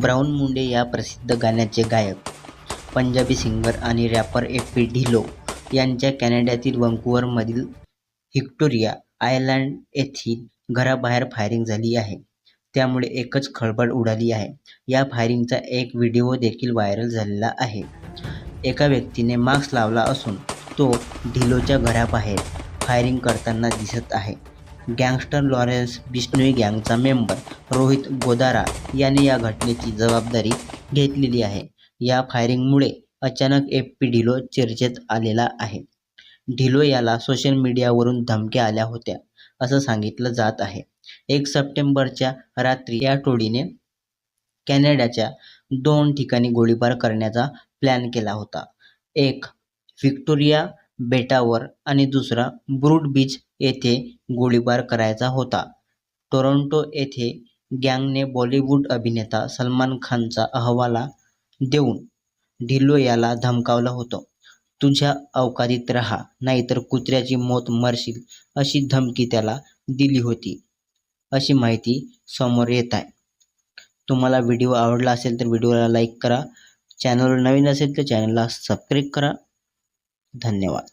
Brown Munde या प्रसिद्ध गाण्याचे गायक पंजाबी सिंगर आणि रॅपर ए पी ढिलो यांच्या कॅनडातील वंकुवरमधील व्हिक्टोरिया आयलँड येथील घराबाहेर फायरिंग झाली आहे. त्यामुळे एकच खळबळ उडाली आहे. या फायरिंगचा एक व्हिडिओ देखील व्हायरल झालेला आहे. एका व्यक्तीने मास्क लावला असून तो ढिलोच्या घराबाहेर फायरिंग करताना दिसत आहे. गँगस्टर लॉरेन्स बिश्नोई गँगचा मेंबर रोहित गोदारा याने या घटनेची जबाबदारी घेतलेली आहे. या फायरिंगमुळे अचानक ए पी ढिलो चर्चेत आलेला आहे. ढिलो याला सोशल मीडियावरून धमक्या आल्या होत्या असं सांगितलं जात आहे. एक सप्टेंबरच्या रात्री या टोळीने कॅनडाच्या दोन ठिकाणी गोळीबार करण्याचा प्लॅन केला होता. एक व्हिक्टोरिया बेटावर आणि दुसरा ब्रूड बीच येथे गोळीबार करायचा होता. टोरंटो येथे गँगने बॉलिवूड अभिनेता सलमान खानचा अहवाला देऊन ढिल्लो याला धमकावलं होतं. तुझ्या अवकाळीत राहा नाहीतर कुत्र्याची मौत मरशील अशी धमकी त्याला दिली होती. अशी माहिती समोर येत आहे. तुम्हाला व्हिडिओ आवडला असेल तर व्हिडिओला लाईक करा. चॅनल नवीन असेल तर चॅनलला सबस्क्राईब करा. धन्यवाद.